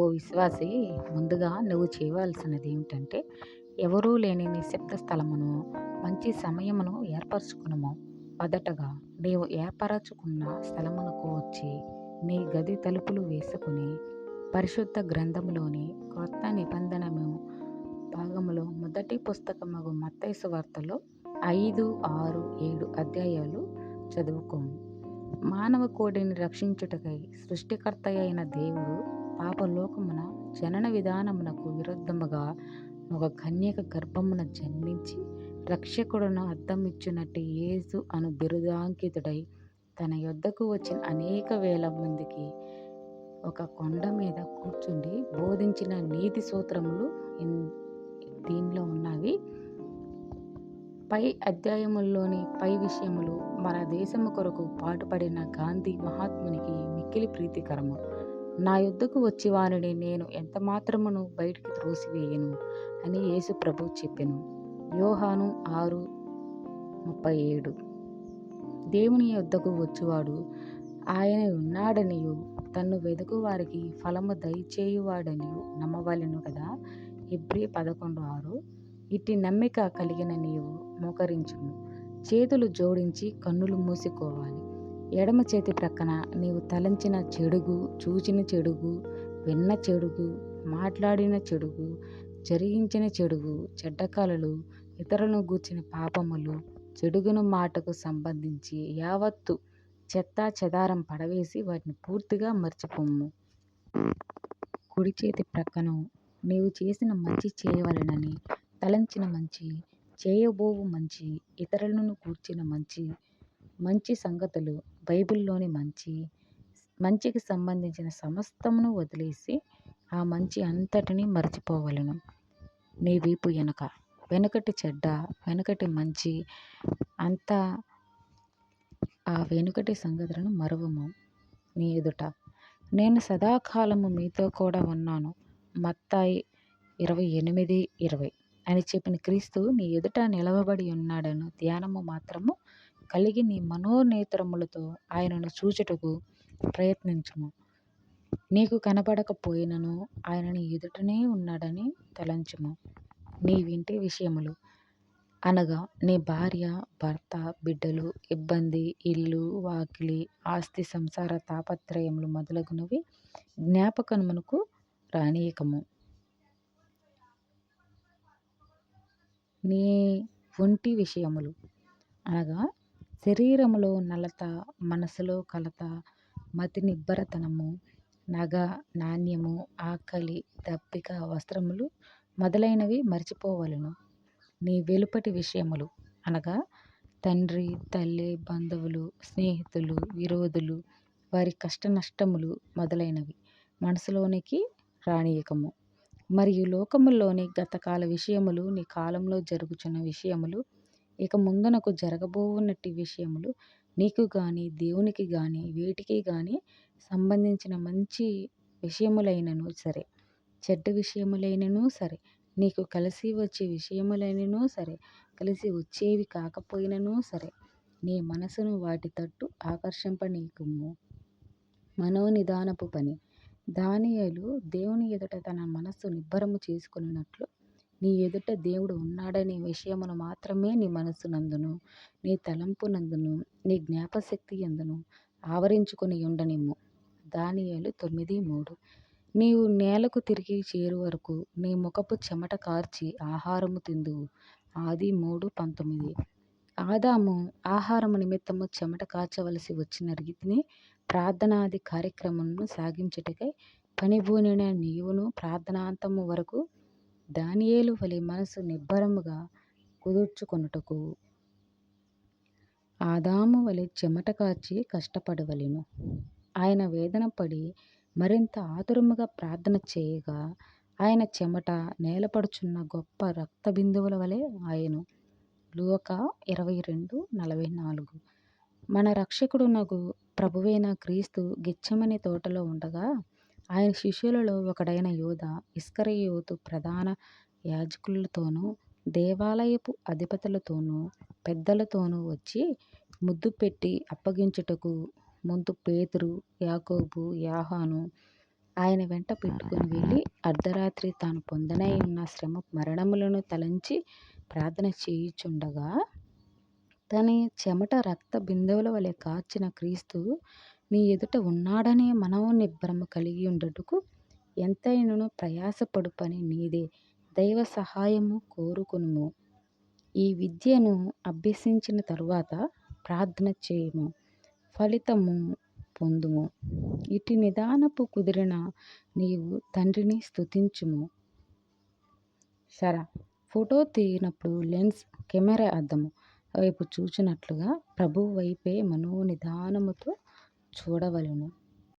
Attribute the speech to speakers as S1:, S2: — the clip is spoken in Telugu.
S1: ఓ విశ్వాసి ముందుగా నువ్వు చేయవలసినది ఏమిటంటే ఎవరూ లేని నిశ్శబ్ద స్థలమును మంచి సమయమును ఏర్పరచుకునము. మొదటగా నీవు ఏర్పరచుకున్న స్థలమునకు వచ్చి నీ గది తలుపులు వేసుకుని పరిశుద్ధ గ్రంథములోని కొత్త నిబంధనము భాగములో మొదటి పుస్తకము మత్తైసు వార్తలో ఐదు ఆరు ఏడు అధ్యాయాలు చదువుకోము. మానవ కోడిని రక్షించుటకై సృష్టికర్త అయిన దేవుడు పాపలోకమున జనన విధానమునకు విరుద్ధముగా ఒక కన్యక గర్భమున జన్మించి రక్షకుడును అర్థం ఇచ్చినట్టు యేసు అను బిరుదాంకితుడై తన యొద్దకు వచ్చిన అనేక వేల మందికి ఒక కొండ మీద కూర్చుండి బోధించిన నీతి సూత్రములు దీనిలో ఉన్నవి. పై అధ్యాయముల్లోని పై విషయములు మన దేశము కొరకు పాటుపడిన గాంధీ మహాత్మునికి మిక్కిలి ప్రీతికరము. నా యుద్ధకు వచ్చి వారిని నేను ఎంత మాత్రమును బయటికి త్రోసివేయను అని యేసు ప్రభు చెప్పెను. యోహాను ఆరు ముప్పై ఏడు. దేవుని యొద్దకు వచ్చువాడు ఆయన ఉన్నాడనియు తన్ను వెదుకు వారికి ఫలము దయచేయువాడనియు నమ్మవలెను కదా? ఇబ్రి పదకొండు ఆరు. ఇట్టి నమ్మిక కలిగిన నీవు మోకరించుము. చేతులు జోడించి కన్నులు మూసుకోవాలి. ఎడమ చేతి ప్రక్కన నీవు తలంచిన చెడుగు చూచిన చెడుగు విన్న చెడుగు మాట్లాడిన చెడుగు జరిగించిన చెడుగు చెడ్డకాలలు ఇతరులను గూర్చిన పాపములు చెడుగును మాటకు సంబంధించి యావత్తు చెత్త చెదారం పడవేసి వాటిని పూర్తిగా మర్చిపోము. కుడి చేతి ప్రక్కన నీవు చేసిన మంచి చేయవలనని తలంచిన మంచి చేయబోవు మంచి ఇతరులను కూర్చిన మంచి మంచి సంగతులు బైబిల్లోని మంచి మంచికి సంబంధించిన సమస్తమును వదిలేసి ఆ మంచి అంతటిని మర్చిపోవలను. నీ వీపు వెనుక వెనుకటి చెడ్డ వెనుకటి మంచి అంతా ఆ వెనుకటి సంగతులను మరువము నీ ఎదుట. నేను సదాకాలము మీతో కూడా ఉన్నాను. మత్తాయి ఇరవై ఎనిమిది ఇరవై. అని చెప్పిన క్రీస్తు నీ ఎదుట నిలవబడి ఉన్నాడను ధ్యానము మాత్రము కలిగి నీ మనోనేత్రములతో ఆయనను చూచుటకు ప్రయత్నించుము. నీకు కనపడకపోయినను ఆయన నీ ఎదుటనే ఉన్నాడని తలంచుము. నీ వింటి విషయములు. అనగా నీ భార్య భర్త బిడ్డలు ఇబ్బంది ఇల్లు వాకిలి ఆస్తి సంసార తాపత్రయములు మొదలగునవి జ్ఞాపకమునకు రానీయకము. నీ ఒంటి విషయములు. అనగా శరీరములో నలత మనసులో కలత మతి నిబ్బరతనము నగ నాణ్యము ఆకలి దప్పిక వస్త్రములు మొదలైనవి మర్చిపోవలను. నీ వెలుపటి విషయములు. అనగా తండ్రి తల్లి బంధువులు స్నేహితులు విరోధులు వారి కష్ట నష్టములు మొదలైనవి. మనసులోనికి రానీయకము. మరియు లోకములోని గతకాల విషయములు నీ కాలంలో జరుగుచున్న విషయములు ఇక ముందునకు జరగబోవున్నట్టి విషయములు నీకు కానీ దేవునికి కానీ వీటికి కానీ సంబంధించిన మంచి విషయములైనను సరే. చెడ్డ విషయములైనను సరే. నీకు కలిసి వచ్చే విషయములైనను సరే. కలిసి వచ్చేవి కాకపోయినను సరే. నీ మనసును వాటి తట్టు ఆకర్షింపనీకుము. మనోనిదానపు పని. దానియేలు దేవుని ఎదుట తన మనస్సు నిబ్బరము చేసుకున్నట్లు నీ ఎదుట దేవుడు ఉన్నాడనే విషయమును మాత్రమే నీ మనస్సునందును నీ తలంపునందును నీ జ్ఞాపశక్తి ఎందును ఆవరించుకొని ఉండనిమ్ము. దానియేలు తొమ్మిది మూడు. నీవు నేలకు తిరిగి చేరు వరకు నీ ముఖపు చెమట కార్చి ఆహారము తిందువు. ఆది మూడు పంతొమ్మిది. ఆదాము ఆహారము నిమిత్తము చెమట కార్చవలసి వచ్చిన రీతిని ప్రార్థనాది కార్యక్రమమును సాగించుటకై పనిబూనిన నీవును ప్రార్థనాంతము వరకు దానియేలు వలె మనసు నిబ్బరముగా కుదుర్చుకొనుటకు ఆదాము వలె చెమట కార్చి కష్టపడవలెను. ఆయన వేదన పడి మరింత ఆతురముగా ప్రార్థన చేయగా ఆయన చెమట నేలపడుచున్న గొప్ప రక్త బిందువుల వలె ఆయను. లూక ఇరవై రెండు నలభై నాలుగు. మన రక్షకుడునగు ప్రభువైన క్రీస్తు గిచ్చమని తోటలో ఉండగా ఆయన శిష్యులలో ఒకడైన యోధ ఇస్కరయోతు ప్రధాన యాజకులతోనూ దేవాలయపు అధిపతులతోనూ పెద్దలతోనూ వచ్చి ముద్దు పెట్టి అప్పగించుటకు ముందు పేతురు యాకోబు యాహాను ఆయన వెంట పెట్టుకుని వెళ్ళి అర్ధరాత్రి తాను పొందనై ఉన్న శ్రమ మరణములను తలంచి ప్రార్థన చేయుచుండగా తని చెమట రక్త బిందువుల వలె కార్చిన క్రీస్తు నీ ఎదుట ఉన్నాడనే మనోనిబ్బరము కలిగి ఉండుటకు ఎంతైనను ప్రయాసపడు పని నీదే. దైవ సహాయము కోరుకునుము. ఈ విద్యను అభ్యసించిన తరువాత ప్రార్థన చేయము. ఫలితము పొందుము. ఇటు నిదానపు కుదిరిన నీవు తండ్రిని స్థుతించుము సరా. ఫోటో తీయనప్పుడు లెన్స్ కెమెరా అద్దము. వైపు చూచినట్లుగా ప్రభువు వైపే మనోనిదానముతో చూడవలెను.